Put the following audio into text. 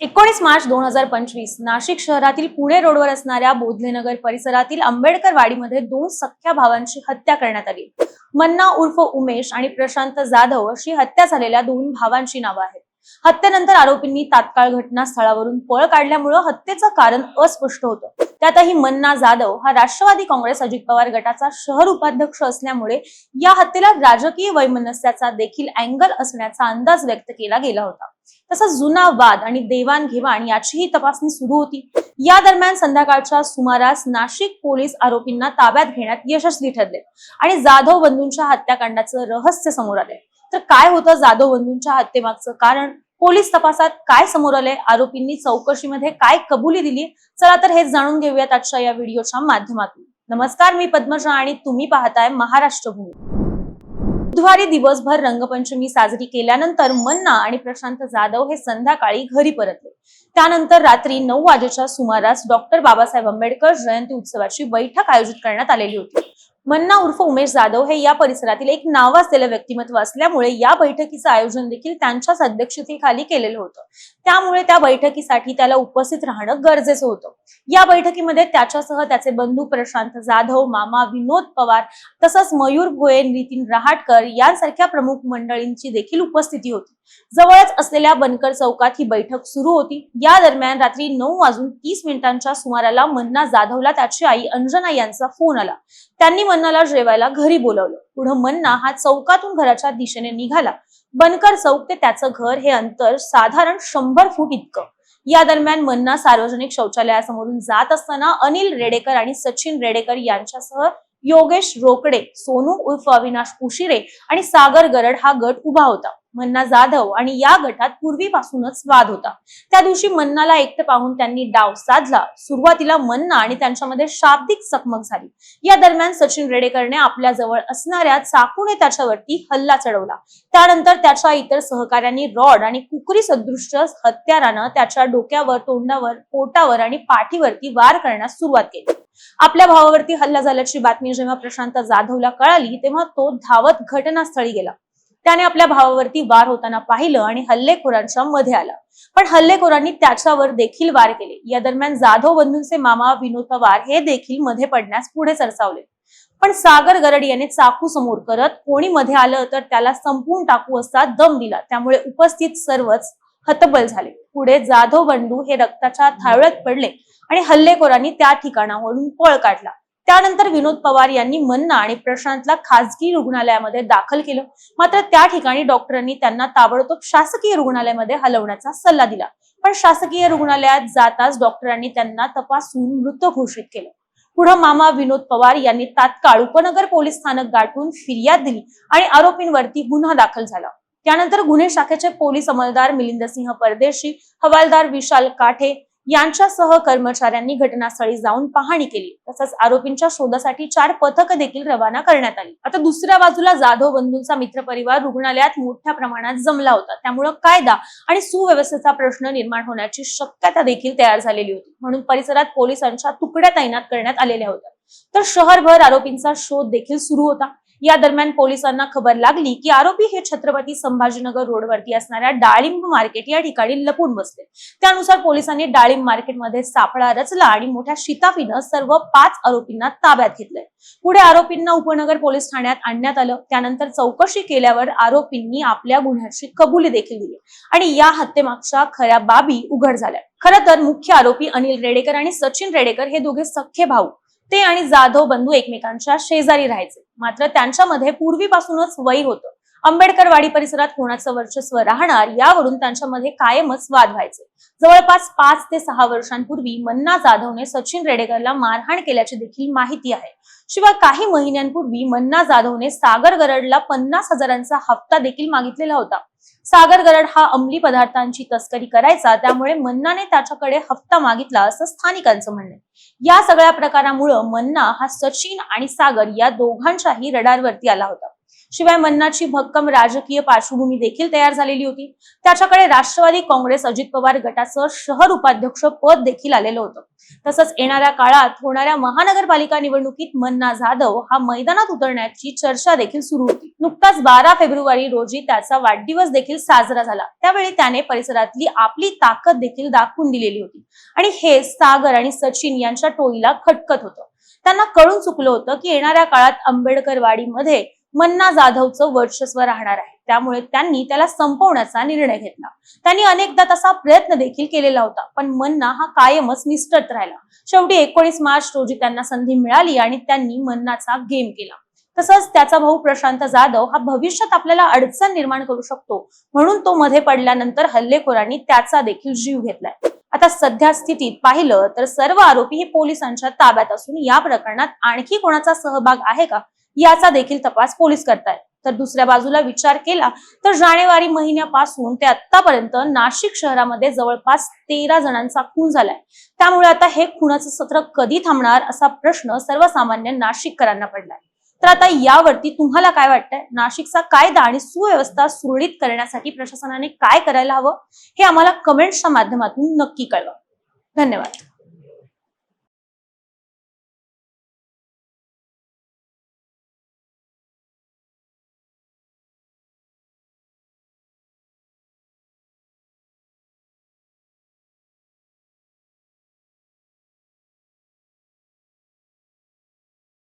एकोणीस मार्च दोन हजार पंचवीस नाशिक शहरातील पुणे रोडवर असणाऱ्या बोधलेनगर परिसरातील आंबेडकर वाडीमध्ये दोन सख्ख्या भावांची हत्या करण्यात आली. मन्ना उर्फ उमेश आणि प्रशांत जाधव अशी हत्या झालेल्या दोन भावांची नावं आहेत. हत्येनंतर आरोपींनी तात्काळ घटनास्थळावरून पळ काढल्यामुळं हत्येचं कारण अस्पष्ट होतं. त्यातही मन्ना जाधव हा राष्ट्रवादी काँग्रेस अजित पवार गटाचा शहर उपाध्यक्ष असल्यामुळे या हत्येला राजकीय वैमनस्याचा देखील अँगल असण्याचा अंदाज व्यक्त केला गेला होता. तसंच जुना वाद आणि देवाणघेवाण याचीही तपासणी सुरू होती. या दरम्यान संध्याकाळच्या सुमारास नाशिक पोलीस आरोपींना ताब्यात घेण्यात यशस्वी ठरले आणि जाधव बंधूंच्या हत्याकांडाचं रहस्य समोर आले तर काय होतं जाधव बंधूंच्या हत्येमागचं कारण? पोलीस तपासात काय समोर आले आरोपींनी चौकशीमध्ये काय कबुली दिली? चला तर हेच जाणून घेऊयात आजच्या या व्हिडिओच्या माध्यमातून. नमस्कार मी पद्मजा आणि तुम्ही पाहताय महाराष्ट्र भूमी बुधवारी दिवसभर रंगपंचमी साजरी केल्यानंतर मन्ना आणि प्रशांत जाधव हे संध्याकाळी घरी परतले. त्यानंतर रात्री नऊ वाजेच्या सुमारास डॉक्टर बाबासाहेब आंबेडकर जयंती उत्सवाची बैठक आयोजित करण्यात आलेली होती. मन्ना उर्फ उमेश जाधव हे या परिसरातील एक नाव असलेलं व्यक्तिमत्व असल्यामुळे या बैठकीचं आयोजन देखील त्यांच्याच अध्यक्षतेखाली केलेलं होतं. त्यामुळे त्या बैठकीसाठी त्याला उपस्थित राहणं गरजेचं होतं. या बैठकीमध्ये त्याच्यासह त्याचे बंधू प्रशांत जाधव मामा विनोद पवार तसंच मयूर भोये नितीन रहाटकर यांसारख्या प्रमुख मंडळींची देखील उपस्थिती होती. जवळच असलेल्या बनकर चौकात ही बैठक सुरू होती. या दरम्यान रात्री नऊ वाजून तीस मिनिटांच्या सुमाराला मन्ना जाधवला त्याची आई अंजना यांचा फोन आला. त्यांनी मन्नाला जेवायला घरी बोलवलं. पुढे मन्ना हा चौकातून घराच्या दिशेने निघाला. बनकर चौक ते त्याचं घर हे अंतर साधारण शंभर फूट इतकं. या दरम्यान मन्ना सार्वजनिक शौचालयासमोरून जात असताना अनिल रेडेकर आणि सचिन रेडेकर यांच्यासह योगेश रोकडे सोनू उर्फ अविनाश उशिरे आणि सागर गरड हा गट उभा होता. मन्ना जाधव आणि या गटात पूर्वीपासूनच वाद होता. त्या दिवशी मन्नाला एकटं पाहून त्यांनी डाव साधला. सुरुवातीला मन्ना आणि त्यांच्यामध्ये शाब्दिक चकमक झाली. या दरम्यान सचिन रेडेकरने आपल्या जवळ असणाऱ्या चाकूने त्याच्यावरती हल्ला चढवला. त्यानंतर त्याच्या इतर सहकाऱ्यांनी रॉड आणि कुकरी सदृश हत्यारानं त्याच्या डोक्यावर तोंडावर पोटावर आणि पाठीवरती वार करण्यास सुरुवात केली. आपल्या भावावरती हल्ला झाल्याची बातमी जेव्हा प्रशांत जाधवला कळाली तेव्हा तो धावत घटनास्थळी गेला. त्याने आपल्या भावावरती वार होताना पाहिलं आणि हल्लेखोरांच्या मध्ये आला. पण हल्लेखोरांनी त्याच्यावर देखील वार केले. या दरम्यान जाधव बंधूंचे मामा विनोद पवार हे देखील मध्ये पडण्यास पुढे सरसावले. पण सागर गरड याने चाकू समोर करत कोणी मध्ये आलं तर त्याला संपून टाकू असा दम दिला. त्यामुळे उपस्थित सर्वच हतबल झाले. पुढे जाधव बंधू हे रक्ताच्या थाळ्यात पडले आणि हल्लेखोरांनी त्या ठिकाणावरून पळ काढला. त्यानंतर विनोद पवार यांनी मन्ना आणि प्रशांतला खासगी रुग्णालयामध्ये दाखल केलं. मात्र त्या ठिकाणी डॉक्टरांनी त्यांना ताबडतोब शासकीय रुग्णालयामध्ये हलवण्याचा सल्ला दिला. पण शासकीय रुग्णालयात जाताच डॉक्टरांनी त्यांना तपासून मृत घोषित केलं. पुढे मामा विनोद पवार यांनी तात्काळ उपनगर पोलीस स्थानक गाठून फिर्याद दिली आणि आरोपींवरती गुन्हा दाखल झाला. त्यानंतर गुन्हे शाखेचे पोलीस अंमलदार मिलिंदसिंह परदेशी हवालदार विशाल काठे यांच्यासह कर्मचाऱ्यांनी घटनास्थळी जाऊन पाहणी केली. तसंच आरोपींच्या शोधासाठी चार पथक देखील रवाना करण्यात आली. आता दुसऱ्या बाजूला जाधव बंधूंचा मित्रपरिवार रुग्णालयात मोठ्या प्रमाणात जमला होता. त्यामुळे कायदा आणि सुव्यवस्थेचा प्रश्न निर्माण होण्याची शक्यता देखील तयार झालेली होती. म्हणून परिसरात पोलिसांच्या तुकड्या तैनात करण्यात आलेल्या होत्या. तर शहरभर आरोपींचा शोध देखील सुरू होता. या दरम्यान पोलिसांना खबर लागली की आरोपी हे छत्रपती संभाजीनगर रोडवरती असणाऱ्या डाळिंब मार्केट या ठिकाणी लपून बसले. त्यानुसार पोलिसांनी डाळिंब मार्केटमध्ये सापळा रचला आणि मोठ्या शिताफीनं सर्व पाच आरोपींना ताब्यात घेतलंय. पुढे आरोपींना उपनगर पोलीस ठाण्यात आणण्यात आलं. त्यानंतर चौकशी केल्यावर आरोपींनी आपल्या गुन्ह्याची कबुली देखील दिली आणि या हत्येमागच्या खऱ्या बाबी उघड झाल्या. खरं तर मुख्य आरोपी अनिल रेडेकर आणि सचिन रेडेकर हे दोघे सख्खे भाऊ. ते आणि जाधव बंधू एकमेकांच्या शेजारी राहायचे. मात्र त्यांच्यामध्ये पूर्वीपासूनच वैर होतं. आंबेडकरवाडी परिसरात कोणाचं वर्चस्व राहणार यावरून त्यांच्यामध्ये कायमच वाद व्हायचे. जवळपास पाच ते सहा वर्षांपूर्वी मन्ना जाधवने सचिन रेडेकरला मारहाण केल्याची देखील माहिती आहे. शिवाय काही महिन्यांपूर्वी मन्ना जाधवने सागर गरडला पन्नास हजारांचा हप्ता देखील मागितलेला होता. सागर गरड हा अंमली पदार्थांची तस्करी करायचा त्यामुळे मन्नाने त्याच्याकडे हप्ता मागितला असं स्थानिकांचं म्हणणं या सगळ्या प्रकारामुळं मन्ना हा सचिन आणि सागर या दोघांच्याही रडारवरती आला होता. शिवाय मन्नाची भक्कम राजकीय पार्श्वभूमी देखील तयार झालेली होती. त्याच्याकडे राष्ट्रवादी काँग्रेस अजित पवार गटाचं शहर उपाध्यक्ष पद देखील आलेलं होतं. तसंच येणाऱ्या काळात होणाऱ्या महानगरपालिका निवडणुकीत मन्ना जाधव हा मैदानात उतरण्याची चर्चा देखील सुरू होती. नुकताच बारा फेब्रुवारी रोजी त्याचा वाढदिवस देखील साजरा झाला. त्यावेळी त्याने परिसरातली आपली ताकद देखील दाखवून दिलेली होती. आणि हे सागर आणि सचिन यांच्या टोळीला खटकत होतं. त्यांना कळून चुकलं होतं की येणाऱ्या काळात आंबेडकरवाडीमध्ये मन्ना जाधवचं वर्चस्व राहणार आहे. त्यामुळे त्यांनी त्याला संपवण्याचा निर्णय घेतला. त्यांनी अनेकदा तसा प्रयत्न देखील केलेला होता. पण मन्ना हा कायमच निष्ठत राहिला. शेवटी एकोणीस मार्च रोजी त्यांना संधी मिळाली आणि त्यांनी मन्नाचा गेम केला. तसंच त्याचा भाऊ प्रशांत जाधव हा भविष्यात आपल्याला अडचण निर्माण करू शकतो म्हणून तो मध्ये पडल्यानंतर हल्लेखोरांनी त्याचा देखील जीव घेतलाय. आता सध्या स्थितीत पाहिलं तर सर्व आरोपी हे पोलिसांच्या ताब्यात असून या प्रकरणात आणखी कोणाचा सहभाग आहे का? याचा देखील तपास पोलीस करतायत. तर दुसऱ्या बाजूला विचार केला तर जानेवारी महिन्यापासून ते आतापर्यंत नाशिक शहरामध्ये जवळपास तेरा जणांचा खून झालाय. त्यामुळे आता हे खुनाचं सत्र कधी थांबणार असा प्रश्न सर्वसामान्य नाशिककरांना पडलाय. तर आता यावरती तुम्हाला काय वाटतंय? नाशिकचा कायदा आणि सुव्यवस्था सुरळीत करण्यासाठी प्रशासनाने काय करायला हवं? हे आम्हाला कमेंट्सच्या माध्यमातून नक्की कळवा. धन्यवाद.